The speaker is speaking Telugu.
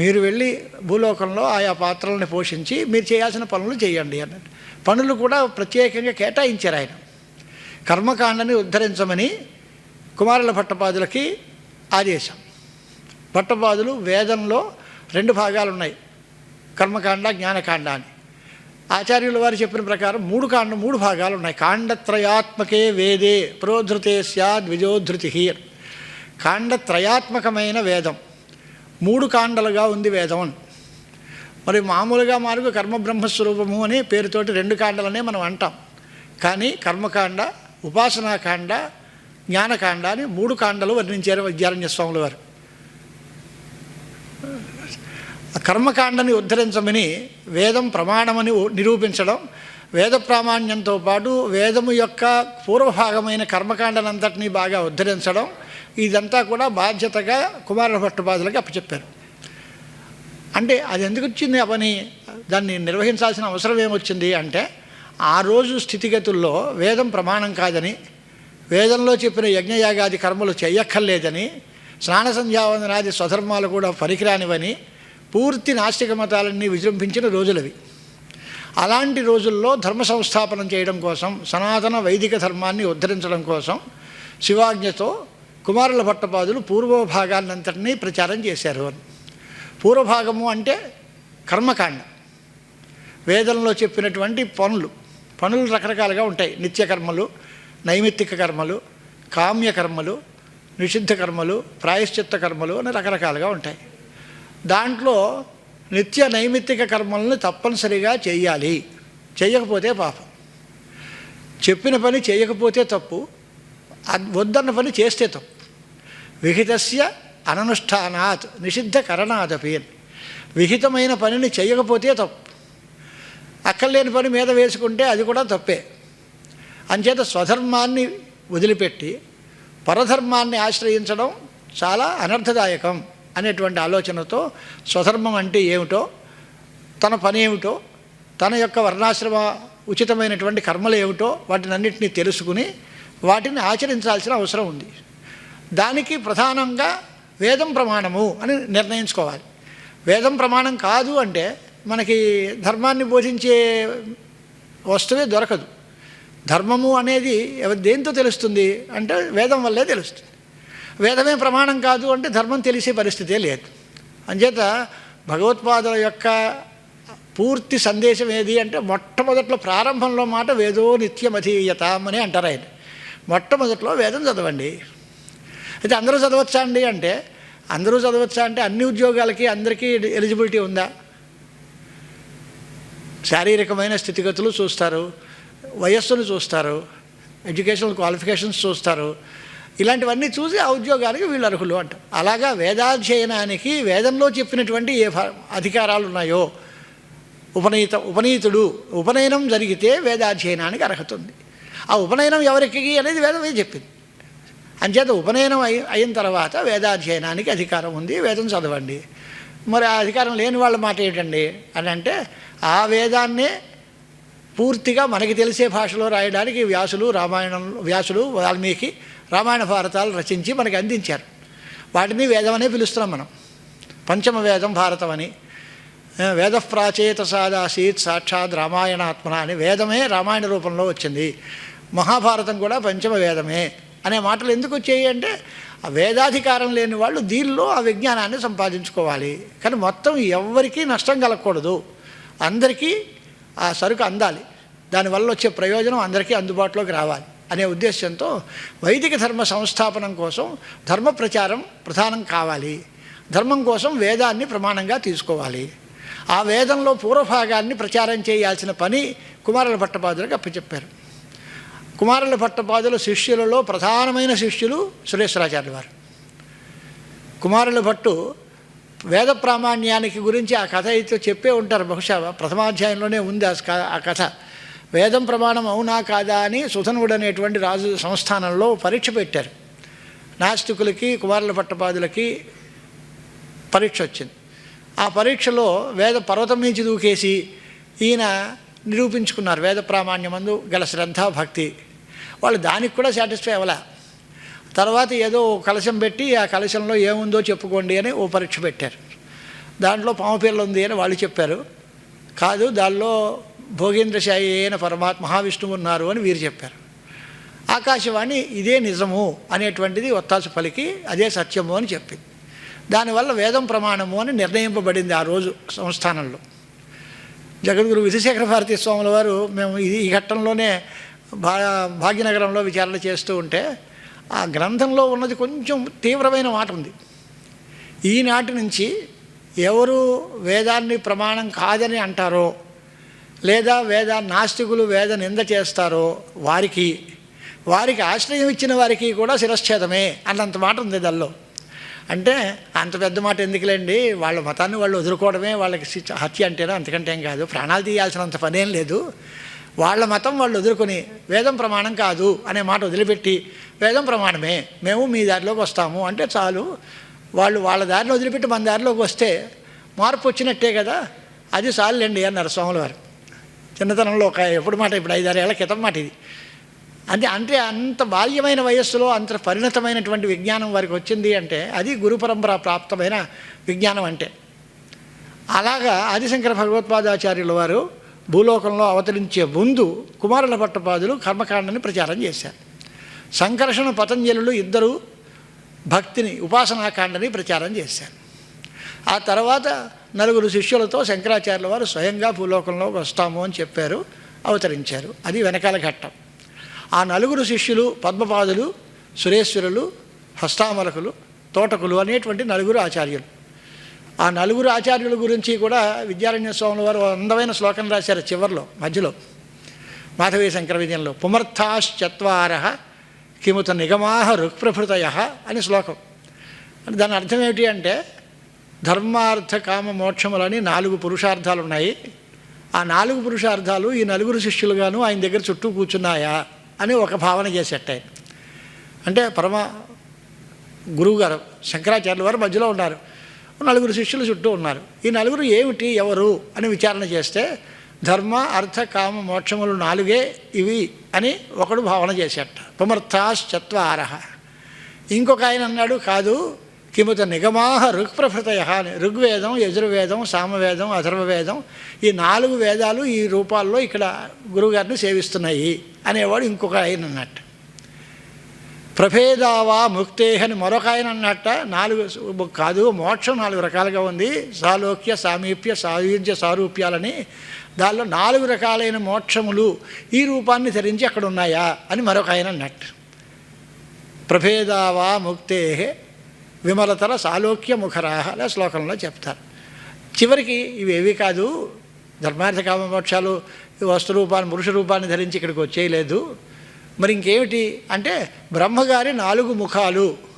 మీరు వెళ్ళి భూలోకంలో ఆయా పాత్రలను పోషించి మీరు చేయాల్సిన పనులు చేయండి అన్నట్టు. పనులు కూడా ప్రత్యేకంగా కేటాయించారు ఆయన. కర్మకాండని ఉద్ధరించమని కుమారుల భట్టపాదులకి ఆదేశం. భట్టపాదులు వేదంలో రెండు భాగాలు ఉన్నాయి కర్మకాండ జ్ఞానకాండ అని. ఆచార్యుల వారు చెప్పిన ప్రకారం మూడు కాండ మూడు భాగాలు ఉన్నాయి కాండత్రయాత్మకే వేదే ప్రోధృతే స్యాద్ విజోధృతి కాండత్రయాత్మకమైన వేదం. మూడు కాండలుగా ఉంది వేదం మరి మామూలుగా మారుగు కర్మ బ్రహ్మస్వరూపము అని పేరుతోటి రెండు కాండలనే మనం అంటాం. కానీ కర్మకాండ ఉపాసనాకాండ జ్ఞానకాండ అని మూడు కాండలు వర్ణించారు విద్యారణ్య స్వాముల వారు కర్మకాండని ఉద్ధరించమని వేదం ప్రమాణమని నిరూపించడం వేద ప్రామాణ్యంతో పాటు వేదము యొక్క పూర్వభాగమైన కర్మకాండనంతటినీ బాగా ఉద్ధరించడం ఇదంతా కూడా బాధ్యతగా కుమార భట్టుపాదులకి అప్పచెప్పారు. అంటే అది ఎందుకు వచ్చింది అవని దాన్ని నిర్వహించాల్సిన అవసరం ఏమొచ్చింది అంటే ఆ రోజు స్థితిగతుల్లో వేదం ప్రమాణం కాదని వేదంలో చెప్పిన యజ్ఞయాగాది కర్మలు చేయక్కర్లేదని స్నాన సంధ్యావందనాది స్వధర్మాలు కూడా పనికిరానివని పూర్తి నాస్తిక మతాలన్నీ విజృంభించిన రోజులవి. అలాంటి రోజుల్లో ధర్మ సంస్థాపనం చేయడం కోసం సనాతన వైదిక ధర్మాన్ని ఉద్ధరించడం కోసం శివాజ్ఞతో కుమారుల భట్టపాదులు పూర్వభాగాన్నంతటినీ ప్రచారం చేశారు అని. పూర్వభాగము అంటే కర్మకాండ. వేదంలో చెప్పినటువంటి పనులు. పనులు రకరకాలుగా ఉంటాయి. నిత్య కర్మలు నైమిత్తిక కర్మలు కామ్య కర్మలు నిషిద్ధ కర్మలు ప్రాయశ్చిత్త కర్మలు అని రకరకాలుగా ఉంటాయి. దాంట్లో నిత్య నైమిత్తిక కర్మలను తప్పనిసరిగా చేయాలి. చేయకపోతే పాపం. చెప్పిన పని చేయకపోతే తప్పు. అద్- వద్దన్న పని చేస్తే తప్పు. విహితస్య అననుష్ఠానాత్ నిషిద్ధ కరణాదపి విహితమైన పనిని చేయకపోతే తప్పు. అక్కర్లేని పని మీద వేసుకుంటే అది కూడా తప్పే. అంచేత స్వధర్మాన్ని వదిలిపెట్టి పరధర్మాన్ని ఆశ్రయించడం చాలా అనర్థదాయకం అనేటువంటి ఆలోచనతో స్వధర్మం అంటే ఏమిటో తన పని ఏమిటో తన యొక్క వర్ణాశ్రమ ఉచితమైనటువంటి కర్మలు ఏమిటో వాటిని అన్నింటినీ తెలుసుకుని వాటిని ఆచరించాల్సిన అవసరం ఉంది. దానికి ప్రధానంగా వేదం ప్రమాణము అని నిర్ణయించుకోవాలి. వేదం ప్రమాణం కాదు అంటే మనకి ధర్మాన్ని బోధించే వస్తువే దొరకదు. ధర్మము అనేది దేంతో తెలుస్తుంది అంటే వేదం వల్లే తెలుస్తుంది. వేదమే ప్రమాణం కాదు అంటే ధర్మం తెలిసే పరిస్థితే లేదు. అంచేత భగవత్పాదుల యొక్క పూర్తి సందేశం ఏది అంటే మొట్టమొదట్లో ప్రారంభంలో మాట వేదో నిత్యమధీయత అని అంటారు ఆయన. మొట్టమొదట్లో వేదం చదవండి. అయితే అందరూ చదవచ్చా అండి అంటే అందరూ చదవచ్చా అంటే అన్ని ఉద్యోగాలకి అందరికీ ఎలిజిబిలిటీ ఉందా? శారీరకమైన స్థితిగతులు చూస్తారు వయస్సును చూస్తారు ఎడ్యుకేషనల్ క్వాలిఫికేషన్స్ చూస్తారు. ఇలాంటివన్నీ చూసి ఆ ఉద్యోగానికి వీళ్ళు అర్హులు అంటారు అలాగా వేదాధ్యయనానికి వేదంలో చెప్పినటువంటి ఏ అధికారాలు ఉన్నాయో ఉపనీత ఉపనీతుడు ఉపనయనం జరిగితే వేదాధ్యయనానికి అర్హత ఉంది. ఆ ఉపనయనం ఎవరికి అనేది వేదమే చెప్పింది. అంచేత ఉపనయనం అయి అయిన తర్వాత వేదాధ్యయనానికి అధికారం ఉంది వేదం చదవండి. మరి ఆ అధికారం లేని వాళ్ళ మాట ఏంటండి? అని అంటే ఆ వేదాన్నే పూర్తిగా మనకి తెలిసే భాషలో రాయడానికి వ్యాసులు రామాయణం వ్యాసులు వాల్మీకి రామాయణ భారతాలు రచించి మనకి అందించారు. వాటిని వేదమనే పిలుస్తున్నాం మనం. పంచమ వేదం భారతం అని. వేద ప్రాచేత సాదాసీత్ సాక్షాత్ రామాయణాత్మన అని వేదమే రామాయణ రూపంలో వచ్చింది. మహాభారతం కూడా పంచమ వేదమే. అనే మాటలు ఎందుకు వచ్చాయి అంటే ఆ వేదాధికారం లేని వాళ్ళు దీనిలో ఆ విజ్ఞానాన్ని సంపాదించుకోవాలి. కానీ మొత్తం ఎవరికీ నష్టం కలగకూడదు. అందరికీ ఆ సరుకు అందాలి. దానివల్ల వచ్చే ప్రయోజనం అందరికీ అందుబాటులోకి రావాలి అనే ఉద్దేశంతో వైదిక ధర్మ సంస్థాపనం కోసం ధర్మ ప్రచారం ప్రధానం కావాలి. ధర్మం కోసం వేదాన్ని ప్రమాణంగా తీసుకోవాలి. ఆ వేదంలో పూర్వభాగాన్ని ప్రచారం చేయాల్సిన పని కుమారుల భట్టపాదులకు అప్పచెప్పారు కుమారుల భట్టపాదుల శిష్యులలో ప్రధానమైన శిష్యులు సురేశ్వరాచార్య వారు. కుమారుల భట్టు వేద ప్రామాణ్యానికి గురించి ఆ కథ అయితే చెప్పే ఉంటారు. బహుశా ప్రథమాధ్యాయంలోనే ఉంది ఆ ఆ కథ. వేదం ప్రమాణం అవునా కాదా అని సుధనుడు అనేటువంటి రాజు సంస్థానంలో పరీక్ష పెట్టారు. నాస్తికులకి కుమారుల భట్టపాదులకి పరీక్ష వచ్చింది. ఆ పరీక్షలో వేద పర్వతం నుంచి దూకేసి ఈయన నిరూపించుకున్నారు. వేద ప్రామాణ్యమందు గల శ్రద్ధ భక్తి వాళ్ళు దానికి కూడా సాటిస్ఫై అవ్వలే. తర్వాత ఏదో ఓ కలశం పెట్టి ఆ కలశంలో ఏముందో చెప్పుకోండి అని ఓ పరీక్ష పెట్టారు. దాంట్లో పామపిల్ల ఉంది అని వాళ్ళు చెప్పారు. కాదు దానిలో భోగేంద్రశాయి అయిన పరమాత్మ మహావిష్ణువు ఉన్నారు అని వీరు చెప్పారు. ఆకాశవాణి ఇదే నిజము అనేటువంటిది ఒత్తాసు పలికి అదే సత్యము అని చెప్పింది. దానివల్ల వేదం ప్రమాణము అని నిర్ణయింపబడింది ఆ రోజు సంస్థానంలో. జగద్గురు విధుశేఖర భారతీ స్వాముల వారు మేము ఇది ఈ ఘట్టంలోనే భా భాగ్యనగరంలో విచారణ చేస్తూ ఉంటే ఆ గ్రంథంలో ఉన్నది కొంచెం తీవ్రమైన మాట ఉంది. ఈనాటి నుంచి ఎవరు వేదాన్ని ప్రమాణం కాదని అంటారో లేదా వేద నాస్తికులు వేద నింద చేస్తారో వారికి వారికి ఆశ్రయం ఇచ్చిన వారికి కూడా శిరశ్ఛేదమే అన్నంత మాట ఉంది దానిలో. అంటే అంత పెద్ద మాట ఎందుకులేండి? వాళ్ళ మతాన్ని వాళ్ళు వదులుకోవడమే వాళ్ళకి హత్య అంటేనే? అంతకంటే ఏం కాదు. ప్రాణాలు తీయాల్సినంత పనేం లేదు. వాళ్ళ మతం వాళ్ళు వదులుకొని వేదం ప్రమాణం కాదు అనే మాట వదిలిపెట్టి వేదం ప్రమాణమే మేము మీ దారిలోకి వస్తాము అంటే చాలు. వాళ్ళు వాళ్ళ దారిని వదిలిపెట్టి మన దారిలోకి వస్తే మార్పు వచ్చినట్టే కదా. అది చాలులేండి అన్నారు స్వాముల వారు చిన్నతనంలో ఒక ఎప్పుడు మాట ఇప్పుడు ఐదారేళ్ళ క్రితం మాట ఇది. అంటే అంటే అంత బాల్యమైన వయస్సులో అంత పరిణతమైనటువంటి విజ్ఞానం వారికి వచ్చింది అంటే అది గురు పరంపర ప్రాప్తమైన విజ్ఞానం అంటే. అలాగా ఆదిశంకర భగవత్పాదాచార్యుల వారు భూలోకంలో అవతరించే ముందు కుమారుల పట్టపాదులు కర్మకాండని ప్రచారం చేశారు. సంకర్షణ పతంజలులు ఇద్దరు భక్తిని ఉపాసనాకాండని ప్రచారం చేశారు. ఆ తర్వాత నలుగురు శిష్యులతో శంకరాచార్యుల వారు స్వయంగా భూలోకంలోకి వస్తాము అని చెప్పారు అవతరించారు. అది వెనకాల ఘట్టం. ఆ నలుగురు శిష్యులు పద్మపాదులు సురేశ్వరులు హస్తామలకులు తోటకులు అనేటువంటి నలుగురు ఆచార్యులు. ఆ నలుగురు ఆచార్యుల గురించి కూడా విద్యారణ్య స్వాముల వారు అందమైన శ్లోకం రాశారు చివరిలో మధ్యలో. మాధవీ శంకర విజయంలో పుమర్థాశ్చత్వార కిముత నిగమాహ రుక్ప్రభృతయ అని శ్లోకం. దాని అర్థం ఏమిటి అంటే ధర్మార్థ కామ మోక్షములని నాలుగు పురుషార్థాలు ఉన్నాయి ఆ నాలుగు పురుషార్థాలు ఈ నలుగురు శిష్యులుగాను ఆయన దగ్గర చుట్టూ కూర్చున్నాయా అని ఒక భావన చేసేట అంటే పరమ గురువుగారు శంకరాచార్యుల వారు మధ్యలో ఉన్నారు. నలుగురు శిష్యులు చుట్టూ ఉన్నారు. ఈ నలుగురు ఏమిటి ఎవరు అని విచారణ చేస్తే ధర్మ అర్థ కామ మోక్షములు నాలుగే ఇవి అని ఒకడు భావన చేసేట పుమర్థాశ్చత్వార. ఇంకొక ఆయన అన్నాడు కాదు కిమత నిగమాహ ఋగ్ప్రభృతయ అని. ఋగ్వేదం యజుర్వేదం సామవేదం అథర్వవేదం ఈ నాలుగు వేదాలు ఈ రూపాల్లో ఇక్కడ గురువుగారిని సేవిస్తున్నాయి అనేవాడు ఇంకొక ఆయన అన్నట్టు. ప్రభేదావా ముక్తే అని మరొక ఆయన అన్నట్ట నాలుగు కాదు మోక్షం నాలుగు రకాలుగా ఉంది. సాలోక్య సామీప్య సాయుధ్య సారూప్యాలని దానిలో నాలుగు రకాలైన మోక్షములు ఈ రూపాన్ని ధరించి అక్కడ ఉన్నాయా అని మరొక ఆయన అన్నట్టు. ప్రభేదావా ముక్తే విమలతర సాలోక్య ముఖరాహ అనే శ్లోకంలో చెప్తారు. చివరికి ఇవేవి కాదు ధర్మార్థకామ మోక్షాలు వస్తు రూపాన్ని పురుష రూపాన్ని ధరించి ఇక్కడికి వచ్చేయలేదు. మరి ఇంకేమిటి? అంటే బ్రహ్మగారి నాలుగు ముఖాలు.